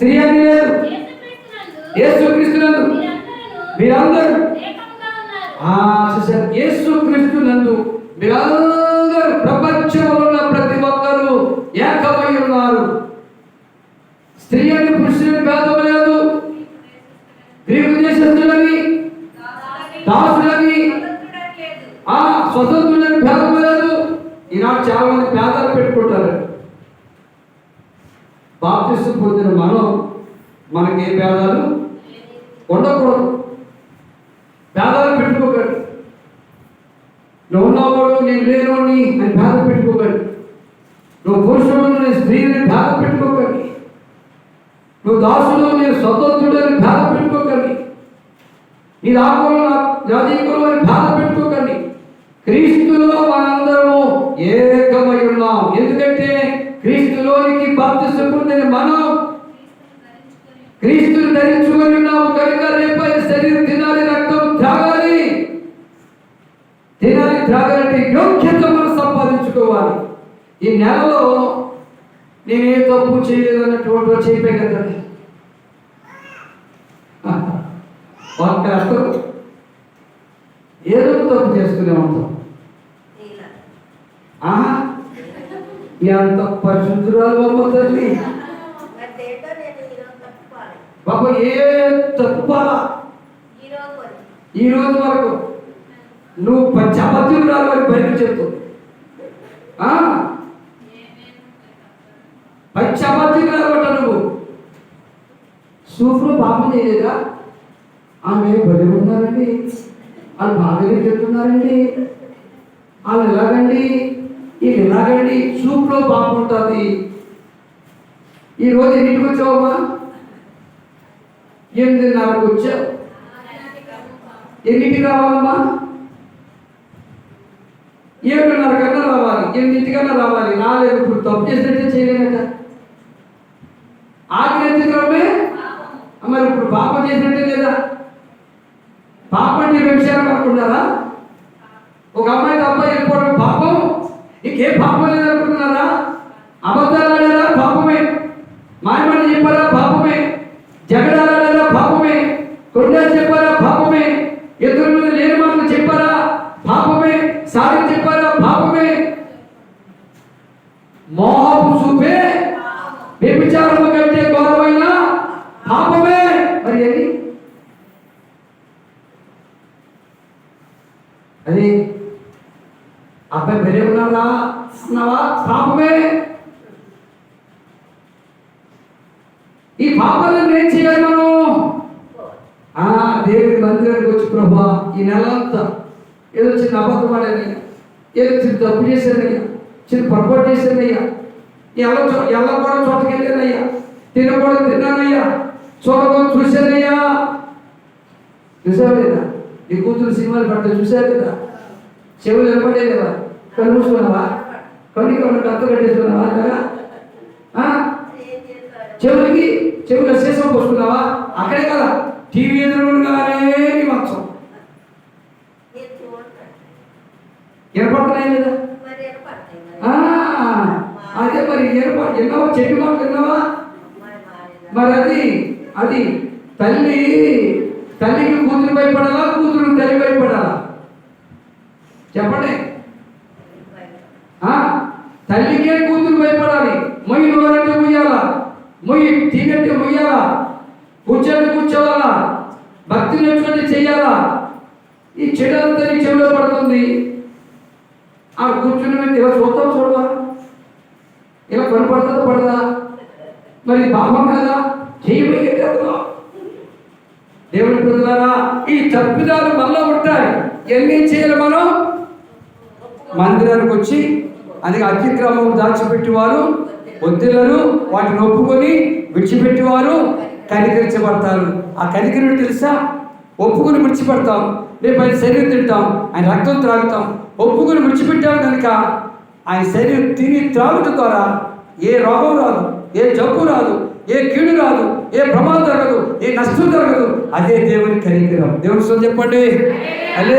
స్త్రీ అని లేదు. యేసుక్రీస్తునందు. మీరందరూ. ఆ చూసారు యేసుక్రీస్తునందు మీరందరూ ప్రపంచంలో ఉన్న ప్రతి ఒక్కరు ఏకమై ఉన్నారు. స్త్రీ అని పురుషుని భేదం లేదు. గ్రీకు దేశస్తులని దాసులని ఆ స్వతంత్రులని భేదం లేదు. ఈనాడు చాలా మంది పేదలు పెట్టుకుంటారు బాప్తిస్తు పొందిన మనం మనకి ఏ భేదాలు? ఉండకూడదు. భేదాలు పెట్టుకోకండి. నువ్వు ఉన్నవాడు నేను లేనోని అని భేద పెట్టుకోకండి. నువ్వు పురుషుడు నేను స్త్రీని భేద పెట్టుకోకండి. నువ్వు దాసుడు నేను స్వతంత్రుడు అని భేద పెట్టుకోకండి. నీ రాకులు జాతీయులు అని బాధ పెట్టుకోకండి. క్రీస్తులో మనందరము ఈ నెలలో నేనే తప్పు చేయలేదు అన్నటువంటి చెప్పే కదా. అసలు ఏదో తప్పు చేసుకునే ఉంటాం ఎంత పరిశుద్ధురాలు అమ్మ తల్లి. బాబా ఏ తప్పు ఈ రోజు వరకు. నువ్వు పంచపత్యురాలు అని బయట చెప్తావు ఆ? పంచపత్యురాలు అంట నువ్వు సూఫ్లో పాపం చేయలేదా ఆమె బలి ఉన్నారండి వాళ్ళు బాగానే చెప్తున్నారండి? వాళ్ళు ఎలాగండి? వీళ్ళు ఎలాగండి? సూప్లో పాపం ఉంటుంది. ఈరోజు ఎన్నింటికి వచ్చావమ్మా ఎనిమిదిన్నరకు వచ్చావు. ఎన్నింటికి రావాలమ్మా? ఏడున్నర కన్నా రావాలి. ఎనిమిదింటికన్నా రావాలి. నాలుగు ఇప్పుడు తప్పు చేసినట్టే చేయలేనట. ఆకలి ఎందుకు రమ్మే మరి ఇప్పుడు పాపం చేసినట్టే లేదా? పాపం అంటే వ్యభిచారం అనుకున్నారా ఒక అమ్మాయి అబ్బాయి వెళ్ళిపోవడం పాపం? ఇంకేం పాపం లేదనుకుంటున్నారా? అబద్ధాలు ఆడారా పాపమే. మాయమని చెప్పారా పాపమే. జగడాలు ఆడారా పాపమే. కొండలు చెప్పారా పాపమే. ఎదురు మీద లేని మాటలు చెప్పారా పాపమే. సారి చెప్పారా పాపమే. మోహపు చూపే వ్యభిచారము కంటే ఘోరమైన పాపమే మరి ఏంటి అది అబ్బాయి బెరే ఉన్నాడా ఉన్నావా పాపమే. ఈ పాపాలను ఏం చేయాలి మనం? ఆ దేవుడి మందిరానికి వచ్చి ప్రభా ఈ నెల అంతా ఏదో చిన్న అబద్ధం ఏదో చిన్న తప్పు చేశానయ్యా. చిన్న పొరపాటు చేశానయ్యా. ఎలా చో ఎలా కూడా చోటకి వెళ్ళానయ్యా. తినకూడదు తిన్నానయ్యా. చూడకూడదు చూశానయ్యా. చూసావు లేదా? నీ కూతురు సినిమాలు పడితే చూశారు కదా చెవులు నిలబడే కదా? కళ్ళు మూసుకున్నావా? కళ్ళు ఉన్న కత్త కట్టేసుకున్నావా కదా చెవులకి చెవులు శేషం పోసుకున్నావా? అక్కడే కదా. టీవీ ఎదురుగానే మంచం. వినపడుతున్నాయి లేదా? ఆ, అదే మరి ఏర్పాటు ఎన్నవా చెట్టు మాట విన్నావా? మరి అది అది తల్లి తల్లికి కూతురు భయపడాలా? కూతురు తల్లి భయపడాలా? చెప్పండి. ఆ తల్లికే కూతురు భయపడాలి. మొయ్యి నోరంటే మొయ్యాలా? మొయ్యి తీగంటే మొయ్యాలా? కూర్చొని కూర్చోవాలా? భక్తి నచ్చుకుంటే చెయ్యాలా? ఈ చెడంతా నీ చెవిలో పడుతుంది. ఆ కూర్చుని మీద ఇలా చూస్తాం చూడవా? ఇలా కొనపడుతుందో పడదా? మరి పాపం కదా? చేయబోయే కదా దేవుని ప్రజలారా ఈ తప్పిదాలు మళ్ళా ఉంటాయి. ఎన్ని చేయాలి మనం? మందిరానికి వచ్చి అది అతిక్రమం దాచిపెట్టేవారు వద్దులరు వాటిని ఒప్పుకొని విడిచిపెట్టేవారు కనికరించబడతారు. ఆ కనికరుడు తెలుసా? ఒప్పుకొని విడిచిపెడతాం. రేపు ఆయన శరీరం తింటాం ఆయన రక్తం త్రాగుతాం. ఒప్పుకొని విడిచిపెట్టాం కనుక ఆయన శరీరం తిని త్రాగుట ద్వారా ఏ రోగం రాదు ఏ జబ్బు రాదు ఏ కీడు రాదు ఏ ప్రమాదం జరగదు ఏ నష్టం జరగదు. అదే దేవుని కనికరం. దేవుని చెప్పండి. అలే